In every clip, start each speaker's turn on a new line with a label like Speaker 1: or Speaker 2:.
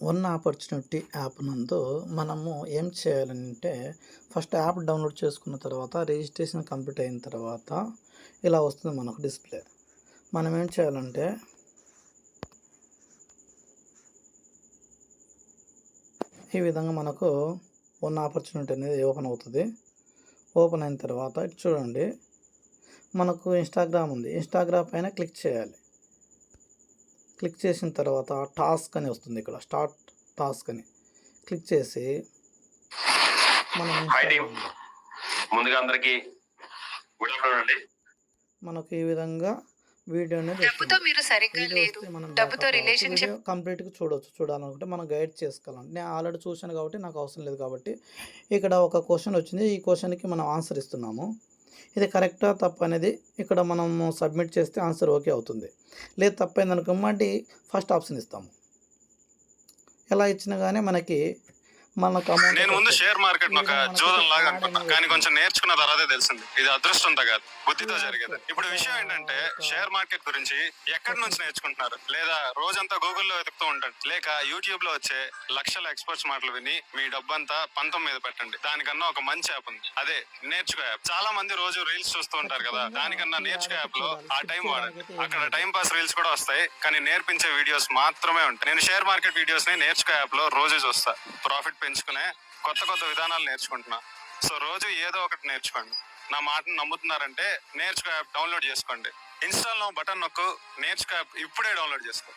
Speaker 1: ఉన్న opportunity app నందు మనము ఏం చేయాలంటే ఫస్ట్ యాప్ డౌన్లోడ్ చేసుకున్న తర్వాత రిజిస్ట్రేషన్ కంప్లీట్ అయిన తర్వాత ఇలా వస్తుంది మనకు డిస్ప్లే. మనం ఏం చేయాలంటే ఈ విధంగా మనకు ఉన్న ఆపర్చునిటీ అనేది ఓపెన్ అవుతుంది. ఓపెన్ అయిన తర్వాత ఇటు చూడండి మనకు ఇన్స్టాగ్రామ్ ఉంది. ఇన్స్టాగ్రామ్ పైన క్లిక్ చేయాలి. క్లిక్ చేసిన తర్వాత టాస్క్ అని వస్తుంది ఇక్కడ స్టార్ట్ టాస్క్ అని. క్లిక్ చేసి మనం
Speaker 2: ముందుగా అందరికి
Speaker 1: మనకు ఈ విధంగా వీడియో అనేది
Speaker 3: మీరు సరిగ్గా డబ్బుతో రిలేషన్షిప్
Speaker 1: కంప్లీట్గా చూడవచ్చు చూడాలనుకుంటే మనం గైడ్ చేసుకోవాలంటే నేను ఆల్రెడీ చూశాను కాబట్టి నాకు అవసరం లేదు కాబట్టి ఇక్కడ ఒక క్వశ్చన్ వచ్చింది. ఈ క్వశ్చన్కి మనం ఆన్సర్ ఇస్తున్నాము. ఇది కరెక్టా తప్పు అనేది ఇక్కడ మనము సబ్మిట్ చేస్తే ఆన్సర్ ఓకే అవుతుంది. లేదు తప్పైందనుకో మళ్ళీ ఫస్ట్ ఆప్షన్ ఇస్తాము. ఎలా ఇచ్చినా కానీ మనకి మనకు
Speaker 2: నేను ముందు. షేర్ మార్కెట్ ఒక జూదం లాగా అనుకున్నా కానీ కొంచెం నేర్చుకున్న తర్వాతే తెలిసింది ఇది అదృష్టంతో కాదు. బుద్ధితో జరిగేది. ఇప్పుడు విషయం ఏంటంటే షేర్ మార్కెట్ గురించి ఎక్కడి నుంచి నేర్చుకుంటున్నారు? లేదా రోజంతా గూగుల్లో వెతుకుతూ ఉంటారు లేక యూట్యూబ్లో వచ్చే లక్షల ఎక్స్పర్ట్స్ మాటలు విని మీ డబ్బంతా పంతం మీద పెట్టండి. దానికన్నా ఒక మంచి యాప్ ఉంది. అదే నేర్చుకో యాప్ చాలా మంది రోజు రీల్స్ చూస్తూ ఉంటారు కదా. దానికన్నా నేర్చుకో యాప్లో ఆ టైం వాడండి. అక్కడ టైం పాస్ రీల్స్ కూడా వస్తాయి. కానీ నేర్పించే వీడియోస్ మాత్రమే ఉంటాయి. నేను షేర్ మార్కెట్ వీడియోస్ని నేర్చుకో యాప్లో రోజు చూస్తా. ప్రాఫిట్ పెంచుకునే కొత్త కొత్త విధానాలు నేర్చుకుంటున్నా. సో రోజు ఏదో ఒకటి నేర్చుకోండి. నా మాటను నమ్ముతున్నారంటే నేర్చుకో యాప్ డౌన్లోడ్ చేసుకోండి. ఇన్స్టాల్లో బటన్ నొక్కు నేర్చుకో యాప్ ఇప్పుడే డౌన్లోడ్ చేసుకో.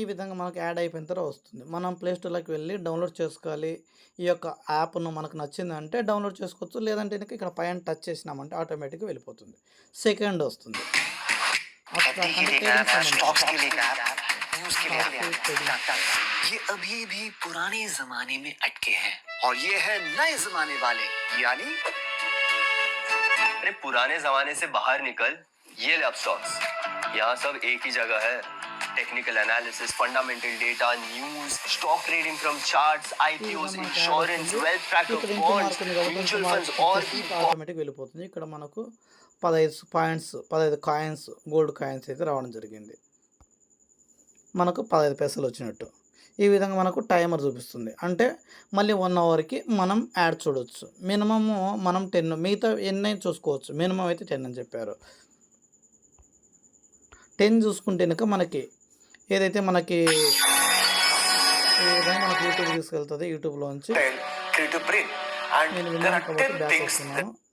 Speaker 1: ఈ విధంగా మనకు యాడ్ అయిపోయిన తర్వాత వస్తుంది. మనం ప్లే స్టోర్లోకి వెళ్ళి డౌన్లోడ్ చేసుకోవాలి. ఈ యొక్క యాప్ను మనకు నచ్చిందంటే డౌన్లోడ్ చేసుకోవచ్చు. లేదంటే కనుక ఇక్కడ పైన టచ్ చేసినామంటే ఆటోమేటిక్గా వెళ్ళిపోతుంది. సెకండ్ వస్తుంది. అప్పుడు
Speaker 4: देखिए
Speaker 1: అంటే
Speaker 4: देखा
Speaker 1: trading సంబంధించి.
Speaker 4: स्टॉक्स के लिए क्या न्यूज के लिए
Speaker 1: Stock trading.
Speaker 4: क्या ये अभी भी पुराने जमाने में अटके हैं और ये है नए जमाने वाले यानी
Speaker 5: अरे पुराने जमाने से बाहर निकल ये ले अब स्टॉक्स यहाँ सब एक ही जगह है technical analysis fundamental data news stock trading from charts IPOs insurance wealth tracker
Speaker 1: ఇక్కడ ఇంకో
Speaker 5: बॉन्ड्स
Speaker 1: మార్క్ ఉంది కాబట్టి
Speaker 5: म्यूचुअल
Speaker 1: ఇంకో
Speaker 5: फंड्स
Speaker 1: మార్క్
Speaker 5: और
Speaker 1: వచ్చేసి
Speaker 5: भी
Speaker 1: ఆటోమేటిక్ వెళ్ళిపోతుంది ఇక్కడ మనకు పదహైదు పాయింట్స్ పదహైదు కాయిన్స్ గోల్డ్ కాయిన్స్ అయితే రావడం జరిగింది మనకు పదహైదు పైసలు వచ్చినట్టు. ఈ విధంగా మనకు టైమర్ చూపిస్తుంది. అంటే మళ్ళీ వన్ అవర్కి మనం యాడ్ చూడవచ్చు మినిమము మనం టెన్ మిగతా ఎన్ని చూసుకోవచ్చు. మినిమం అయితే టెన్ అని చెప్పారు. టెన్ చూసుకుంటే కనుక మనకి ఏదైతే మనకి ఏ విధంగా మనకి యూట్యూబ్ తీసుకెళ్తుంది యూట్యూబ్లో
Speaker 4: నుంచి
Speaker 1: బ్యాక్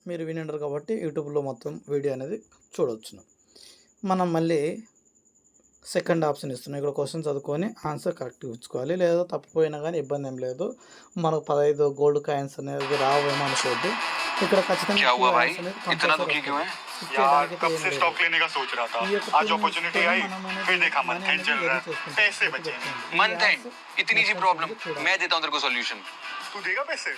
Speaker 1: మీరు వినిండరు కాబట్టి యూట్యూబ్లో మొత్తం వీడియో అనేది చూడవచ్చును మనం మళ్ళీ సెకండ్ ఆప్షన్ ఇస్తున్నాం ఇక్కడ క్వశ్చన్ చదువుకొని ఆన్సర్ కరెక్ట్గా ఇచ్చుకోవాలి లేదా తప్పిపోయినా కానీ ఇబ్బంది ఏం లేదు మనకు పదహైదు గోల్డ్ కాయిన్స్ అనేది రావేమో అనుకోవద్దు ఇక్కడ ఖచ్చితంగా
Speaker 6: क्या हुआ भाई
Speaker 1: coins అనేది
Speaker 6: इतना
Speaker 1: compulsory
Speaker 6: दुखी क्यों है
Speaker 1: వస్తుంది.
Speaker 7: यार
Speaker 1: చేయడానికి
Speaker 7: कब
Speaker 1: ఏం
Speaker 7: से
Speaker 1: లేదు.
Speaker 7: स्टॉक लेने का सोच रहा था
Speaker 1: ఈ యొక్క
Speaker 7: आज
Speaker 1: ten-
Speaker 7: अपॉर्चुनिटी
Speaker 1: ten
Speaker 7: आई
Speaker 1: మనం అనేది
Speaker 7: फिर देखा
Speaker 1: money
Speaker 7: मंथ एंड
Speaker 1: అనేది
Speaker 7: चल रहा
Speaker 1: ready చేసుకుంటాం.
Speaker 7: है पैसे
Speaker 1: ఇది
Speaker 7: बचे
Speaker 1: పెట్టండి.
Speaker 6: मंथ
Speaker 1: ఈ
Speaker 6: एंड
Speaker 1: apps
Speaker 6: इतनी सी
Speaker 1: మొత్తం
Speaker 6: प्रॉब्लम
Speaker 1: అనేది చూడాలి.
Speaker 6: मैं देता हूँ तेरे को सॉल्यूशन
Speaker 7: तू देगा पैसे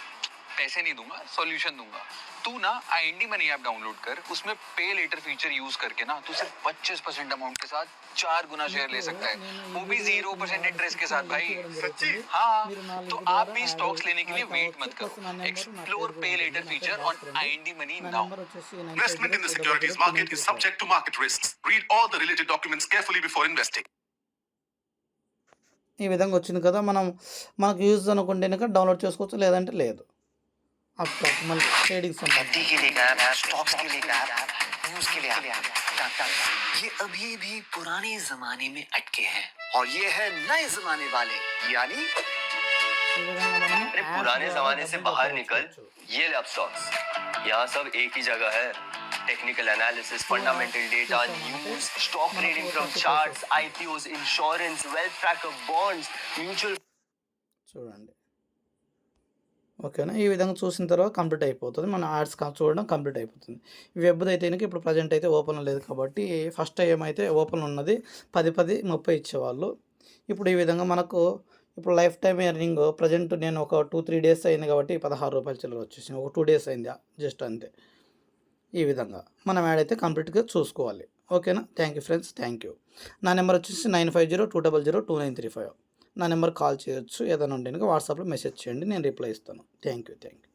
Speaker 6: पैसे नहीं दूंगा सॉल्यूशन दूंगा तू ना आई मनी ऐप डाउनलोड कर उसमें पे लेटर फीचर यूज करके ना तू सिर्फ पच्चीस परसेंट अमाउंट के साथ चार गुना शेयर ले सकता है वो भी जीरो परसेंट इंटरेस्ट के साथ भाई
Speaker 7: सच्ची?
Speaker 6: हाँ
Speaker 1: మీరు నా
Speaker 6: तो
Speaker 1: లింక్
Speaker 6: आप
Speaker 1: ద్వారా
Speaker 6: भी
Speaker 1: యాడ్
Speaker 6: स्टॉक्स लेने के लिए
Speaker 1: అవ్వచ్చు.
Speaker 6: वेट मत
Speaker 1: ప్లస్ నా
Speaker 6: करो
Speaker 1: నెంబర్
Speaker 6: एक्सप्लोर
Speaker 1: నా
Speaker 6: पे
Speaker 1: పేరు
Speaker 6: लेटर
Speaker 1: నా
Speaker 6: फीचर
Speaker 1: పేరు
Speaker 6: ऑन
Speaker 1: రాసుకోండి.
Speaker 6: आई मनी
Speaker 1: నా
Speaker 6: नाउ
Speaker 1: నెంబర్ వచ్చేసి
Speaker 8: Investment in the securities market is subject to market risks. Read all the related documents carefully before investing.
Speaker 1: ఈ విధంగా వచ్చింది కదా మనం మనకు యూజ్ అనుకుంటే కనుక డౌన్లోడ్ చేసుకోవచ్చు లేదంటే లేదు అప్పుడు మళ్ళీ ట్రేడింగ్
Speaker 4: गद्दी
Speaker 1: సంబంధించి
Speaker 4: के लिए क्या स्टॉक्स के लिए क्या न्यूज के लिए क्या ये अभी भी पुराने जमाने में अटके हैं और ये है नए जमाने वाले यानी
Speaker 1: ఈ విధంగా మనం
Speaker 5: अरे
Speaker 1: యాప్స్
Speaker 5: पुराने
Speaker 1: ద్వారా
Speaker 5: जमाने से
Speaker 1: డబ్బులు
Speaker 5: बाहर निकल
Speaker 1: సంపాదించుకోవచ్చు.
Speaker 5: ये ले अब स्टॉक्स यहाँ सब एक ही जगह है technical analysis fundamental data news stock trading from charts IPOs insurance wealth tracker bonds mutual
Speaker 1: చూడండి ఓకేనా? ఈ విధంగా చూసిన తర్వాత కంప్లీట్ అయిపోతుంది. మన యాడ్స్ చూడడం కంప్లీట్ అయిపోతుంది. వెబ్ అయితే కనుక ఇప్పుడు ప్రజెంట్ అయితే ఓపెన్ లేదు కాబట్టి ఫస్ట్ ఏమైతే ఓపెన్ ఉన్నది. పది పది ముప్పై ఇచ్చేవాళ్ళు. ఇప్పుడు ఈ విధంగా మనకు ఇప్పుడు లైఫ్ టైం ఎర్నింగ్ ప్రజెంట్ నేను ఒక టూ త్రీ డేస్ అయింది కాబట్టి పదహారు రూపాయలు చిల్లర వచ్చేసింది. ఒక టూ డేస్ అయింది జస్ట్ అంతే. ఈ విధంగా మనం యాడ్ అయితే కంప్లీట్గా చూసుకోవాలి. ఓకేనా? Thank you friends. Thank you. నా నెంబర్ వచ్చేసి nine five zero two double zero two nine three five. నా నెంబర్ కాల్ చేయొచ్చు. ఏదైనా ఉంటే కనుక వాట్సాప్లో మెసేజ్ చేయండి. నేను రిప్లై ఇస్తాను. Thank you thank you